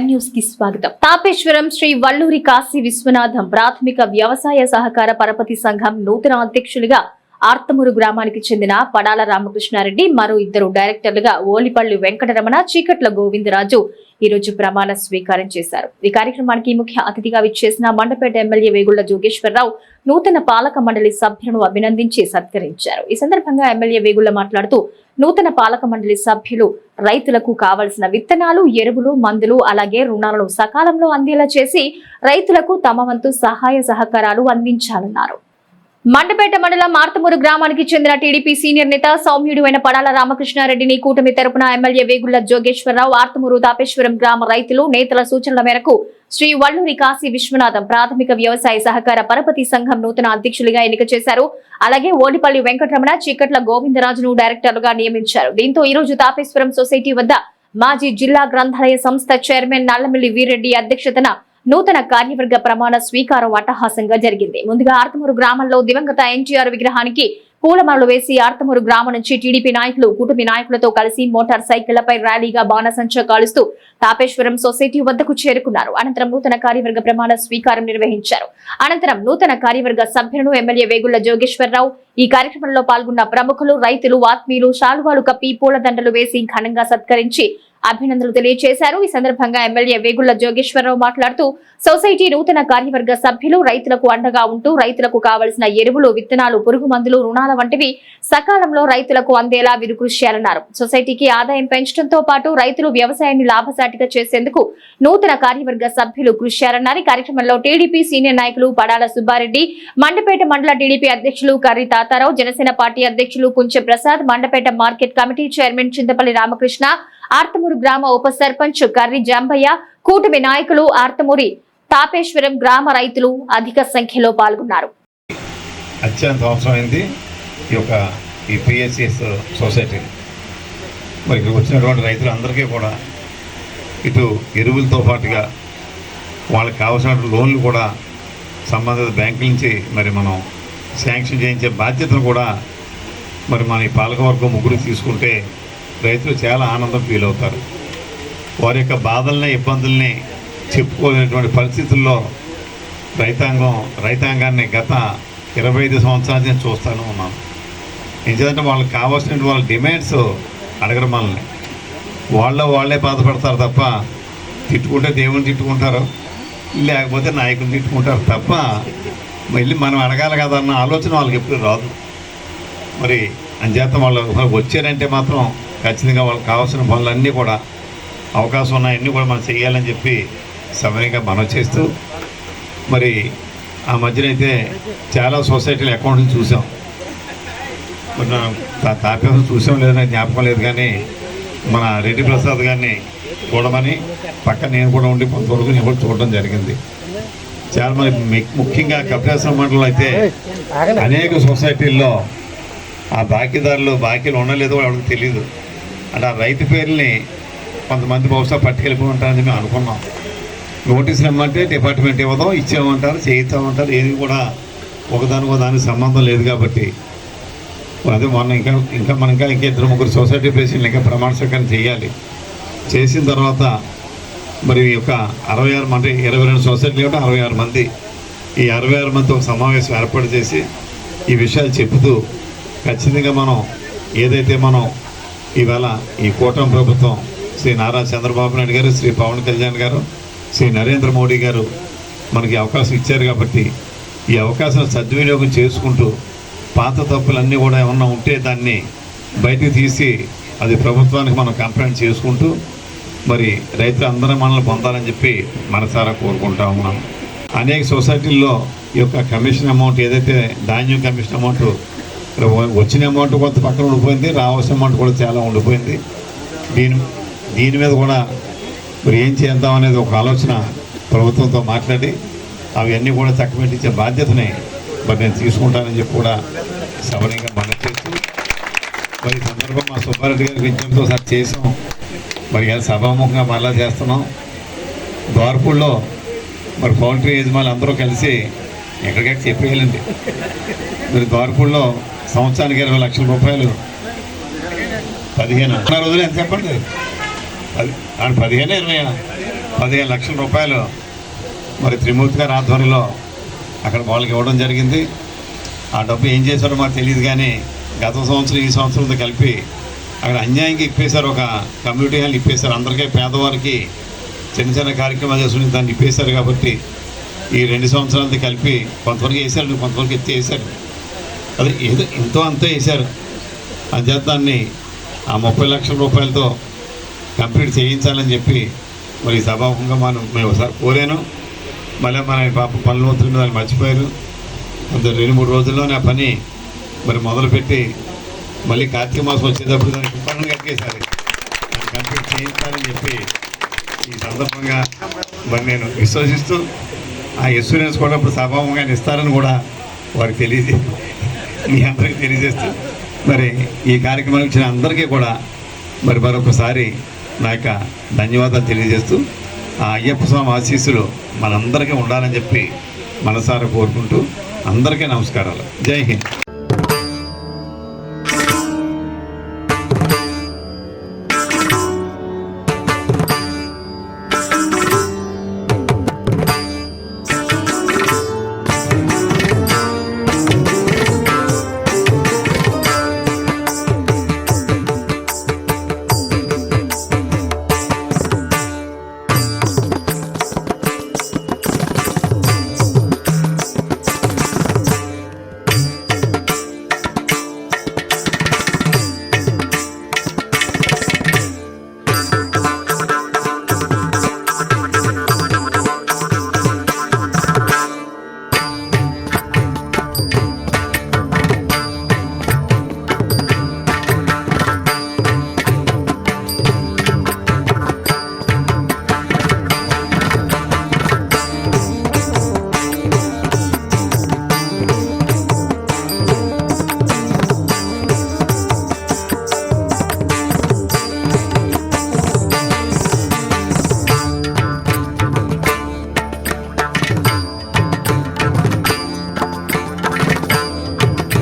స్వాగతం. తాపేశ్వరం శ్రీ వల్లూరి కాశీ విశ్వనాథం ప్రాథమిక వ్యవసాయ సహకార పరపతి సంఘం నూతన అధ్యక్షులుగా ఆర్తమూరు గ్రామానికి చెందిన పడాల రామకృష్ణారెడ్డి మరో ఇద్దరు డైరెక్టర్లుగా ఓలిపల్లి వెంకటరమణ చీకట్ల గోవిందరాజు ఈ రోజు ప్రమాణ స్వీకారం చేశారు. ఈ కార్యక్రమానికి ముఖ్య అతిథిగా విచ్చేసిన మండపేట ఎమ్మెల్యే వేగుళ్ళ జోగేశ్వరరావు నూతన పాలక మండలి సభ్యులను అభినందించి సత్కరించారు. ఈ సందర్భంగా ఎమ్మెల్యే వేగుళ్ళ మాట్లాడుతూ నూతన పాలక మండలి సభ్యులు రైతులకు కావలసిన విత్తనాలు ఎరువులు మందులు అలాగే రుణాలను సకాలంలో అందేలా చేసి రైతులకు తమ వంతు సహాయ సహకారాలు అందించాలన్నారు. మండపేట మండలం మార్తమూరు గ్రామానికి చెందిన టీడీపీ సీనియర్ నేత సౌమ్యుడు అయిన పడాల రామకృష్ణారెడ్డిని కూటమి తరపున ఎమ్మెల్యే వేగుళ్ళ జోగేశ్వరరావు ఆర్తమూరు తాపేశ్వరం గ్రామ రైతులు నేతల సూచనల మేరకు శ్రీ వల్లూరి కాశీ విశ్వనాథం ప్రాథమిక వ్యవసాయ సహకార పరపతి సంఘం నూతన అధ్యక్షులుగా ఎన్నిక చేశారు. అలాగే ఓడిపల్లి వెంకటరమణ చీకట్ల గోవిందరాజును డైరెక్టర్లుగా నియమించారు. దీంతో ఈ రోజు తాపేశ్వరం సొసైటీ వద్ద మాజీ జిల్లా గ్రంథాలయ సంస్థ చైర్మన్ నల్లమిల్లి వీరెడ్డి అధ్యక్షతన నూతన కార్యవర్గ ప్రమాణ స్వీకారం అట్టహాసంగా జరిగింది. ముందుగా ఆర్తమూరు గ్రామంలో దివంగత ఎన్టీఆర్ విగ్రహానికి పూలమాలలు వేసి ఆర్తమూరు గ్రామం నుంచి టీడీపీ నాయకులు కుటుంబ నాయకులతో కలిసి మోటార్ సైకిళ్ళపై ర్యాలీగా బాణసంచ కాలుస్తూ తాపేశ్వరం సొసైటీ వద్దకు చేరుకున్నారు. అనంతరం నూతన కార్యవర్గ ప్రమాణ స్వీకారం నిర్వహించారు. అనంతరం నూతన కార్యవర్గ సభ్యులను ఎమ్మెల్యే వేగుళ్ళ జోగేశ్వరరావు ఈ కార్యక్రమంలో పాల్గొన్న ప్రముఖులు రైతులు ఆత్మీయులు శాలువాలు కప్పి పూలదండలు వేసి ఘనంగా సత్కరించి అభినందనలు తెలియజేశారు. ఈ సందర్భంగా ఎమ్మెల్యే వేగుళ్ళ జోగేశ్వరరావు మాట్లాడుతూ సొసైటీ నూతన కార్యవర్గ సభ్యులు రైతులకు అండగా ఉంటూ రైతులకు కావలసిన ఎరువులు విత్తనాలు పురుగు మందులు రుణాల వంటివి సకాలంలో రైతులకు అందేలా వీరు కృషి చేయాలన్నారు. సొసైటీకి ఆదాయం పెంచడంతో పాటు రైతులు వ్యవసాయాన్ని లాభసాటిగా చేసేందుకు నూతన కార్యవర్గ సభ్యులు కృషి చేయాలన్నారు. ఈ కార్యక్రమంలో టీడీపీ సీనియర్ నాయకులు పడాల సుబ్బారెడ్డి మండపేట మండల టీడీపీ అధ్యక్షులు కర్రి తాతారావు జనసేన పార్టీ అధ్యక్షులు Kunche Prasad Mandapeta market committee chairman Chintapalli Ramakrishna Arthamuru గ్రామ ఉప సర్పంచ్ కర్రి జాంబయ్య కూటమి నాయకులు ఆర్తమూరి తాపేశ్వరం గ్రామ రైతులు అధిక సంఖ్యలో పాల్గొన్నారు. అత్యంత అవసరమైంది ఈ యొక్క ఈ పిఎస్సిఎస్ సొసైటీ. మరి ఇక్కడికి వచ్చినటువంటి రైతులందరికీ కూడా ఇటు ఎరువులతో పాటుగా వాళ్ళకి కావాల్సిన లోన్లు కూడా సంబంధిత బ్యాంకుల నుంచి మరి మనం శాంక్షన్ చేయించే బాధ్యతను కూడా మరి మన ఈ పాలకవర్గం ముగ్గురు తీసుకుంటే రైతులు చాలా ఆనందం ఫీల్ అవుతారు. వారి యొక్క బాధల్ని ఇబ్బందుల్ని చెప్పుకోలేనటువంటి పరిస్థితుల్లో రైతాంగం రైతాంగాన్ని గత ఇరవై ఐదు సంవత్సరాల నుంచి చూస్తూనే ఉన్నాను ఎందుకంటే వాళ్ళకి కావాల్సిన వాళ్ళ డిమాండ్స్ అడగడం మనల్ని. వాళ్ళ వాళ్ళే బాధపడతారు తప్ప తిట్టుకుంటే దేవుని తిట్టుకుంటారు లేకపోతే నాయకుని తిట్టుకుంటారు తప్ప మళ్ళీ మనం అడగాలి కదా అన్న ఆలోచన వాళ్ళకి ఎప్పుడు రాదు. మరి అంచేత వాళ్ళు వచ్చారంటే మాత్రం ఖచ్చితంగా వాళ్ళకి కావాల్సిన పనులన్నీ కూడా అవకాశం ఉన్నాయన్నీ కూడా మనం చేయాలని చెప్పి సమయంగా మనం చేస్తూ మరి ఆ మధ్యనైతే చాలా సొసైటీల అకౌంట్లు చూసాం. మరి తాపేసం చూసాం లేదని జ్ఞాపకం లేదు కానీ మన రెడ్డి ప్రసాద్ గారిని చూడమని పక్కన నేను కూడా ఉండి కొంతవరకు నేను కూడా చూడడం జరిగింది. చాలా మంది మి- ముఖ్యంగా కపిలేశ్వర మండలం అయితే అనేక సొసైటీల్లో ఆ బాకీదారులు బాకీలు ఉండలేదో వాళ్ళకి తెలియదు అంటే ఆ రైతు పేర్లని కొంతమంది బహుశా పట్టుకెళ్ళిపోయి ఉంటారని మేము అనుకున్నాం. నోటీసులు ఇమ్మంటే డిపార్ట్మెంట్ ఇవ్వదాం ఇచ్చామంటారు చేయిస్తామంటారు ఏది కూడా ఒకదానికి దానికి సంబంధం లేదు కాబట్టి. అదే మొన్న ఇంకా ఇంకా మనం ఇంకా ఇంకా ఇద్దరు ముగ్గురు సొసైటీ పేషెంట్లు ఇంకా ప్రమాణ స్వీకారం చేయాలి. చేసిన తర్వాత మరి ఈ యొక్క అరవై ఆరు మంది ఇరవై రెండు సొసైటీలు కూడా అరవై ఆరు మంది ఈ అరవై ఆరు మంది ఒక సమావేశం ఏర్పాటు చేసి ఈ విషయాలు చెబుతూ ఖచ్చితంగా మనం ఏదైతే మనం ఇవాళ ఈ కూటమి ప్రభుత్వం శ్రీ నారా చంద్రబాబు నాయుడు గారు శ్రీ పవన్ కళ్యాణ్ గారు శ్రీ నరేంద్ర మోడీ గారు మనకి అవకాశం ఇచ్చారు కాబట్టి ఈ అవకాశం సద్వినియోగం చేసుకుంటూ పాత తప్పులన్నీ కూడా ఏమన్నా ఉంటే దాన్ని బయటికి తీసి అది ప్రభుత్వానికి మనం కంప్లైంట్ చేసుకుంటూ మరి రైతులు అందరూ మనల్ని పొందాలని చెప్పి మనసారా కోరుకుంటా ఉన్నాం. అనేక సొసైటీల్లో ఈ యొక్క కమిషన్ అమౌంట్ ఏదైతే ధాన్యం కమిషన్ అమౌంట్ వచ్చిన అమౌంట్ కొంత పక్కన ఉండిపోయింది రావాల్సిన అమౌంట్ కూడా చాలా ఉండిపోయింది. దీని దీని మీద కూడా మరి ఏం చేద్దాం అనేది ఒక ఆలోచన ప్రభుత్వంతో మాట్లాడి అవన్నీ కూడా చక్కబెట్టించే బాధ్యతని మరి నేను తీసుకుంటానని చెప్పి కూడా సవరంగా మనం చేస్తూ మరి సందర్భం మా సుబ్బారెడ్డి గారి విజ్ఞప్తితో సార్ చేసాం మరి ఇలా సభాముఖంగా మళ్ళా చేస్తున్నాం. ద్వారపూడిలో మరి పౌల్ట్రీ యజమానులు అందరూ కలిసి ఎక్కడికక్కడ చెప్పేయాలండి. మరి ద్వారపూడిలో సంవత్సరానికి ఇరవై లక్షల రూపాయలు. పదిహేను. ఉన్న రోజులు ఎంత చెప్పండి? పది పదిహేను ఇరవై పదిహేను లక్షల రూపాయలు. మరి త్రిమూర్తి గారి ఆధ్వర్యంలో అక్కడ వాళ్ళకి ఇవ్వడం జరిగింది. ఆ డబ్బు ఏం చేశారో మాకు తెలియదు కానీ గత సంవత్సరం ఈ సంవత్సరంతో కలిపి అక్కడ అన్యాయంగా ఇప్పేశారు. ఒక కమ్యూనిటీ హాల్ ఇప్పేశారు. అందరికీ పేదవారికి చిన్న చిన్న కార్యక్రమాలు చేసుకుని దాన్ని ఇప్పేశారు కాబట్టి ఈ రెండు సంవత్సరాలతో కలిపి కొంతవరకు వేశారు కొంతవరకు ఎత్తి వేశారు. అది ఏదో ఎంతో అంతో వేశారు అంచేత దాన్ని ఆ ముప్పై లక్షల రూపాయలతో కంప్లీట్ చేయించాలని చెప్పి మరి సభాముఖంగా మనం మేము ఒకసారి కోరాను. మళ్ళీ మన పాప పనులు అవుతుంది దాన్ని మర్చిపోయారు. అంత రెండు మూడు రోజుల్లోనే ఆ పని మరి మొదలుపెట్టి మళ్ళీ కార్తీక మాసం వచ్చేటప్పుడు దానికి పనులు కట్టేసారి దాన్ని కంప్లీట్ చేయించాలని చెప్పి ఈ సందర్భంగా మరి నేను విశ్వసిస్తూ ఆ ఇన్సూరెన్స్ కూడా ఇప్పుడు సభాముఖంగా ఇస్తారని కూడా వారికి తెలియజే మీ అందరికీ తెలియజేస్తూ మరి ఈ కార్యక్రమానికి వచ్చిన అందరికీ కూడా మరి మరొకసారి నా యొక్క ధన్యవాదాలు తెలియజేస్తూ ఆ అయ్యప్ప స్వామి ఆశీస్సులు మనందరికీ ఉండాలని చెప్పి మనసారా కోరుకుంటూ అందరికీ నమస్కారాలు. జై హింద్.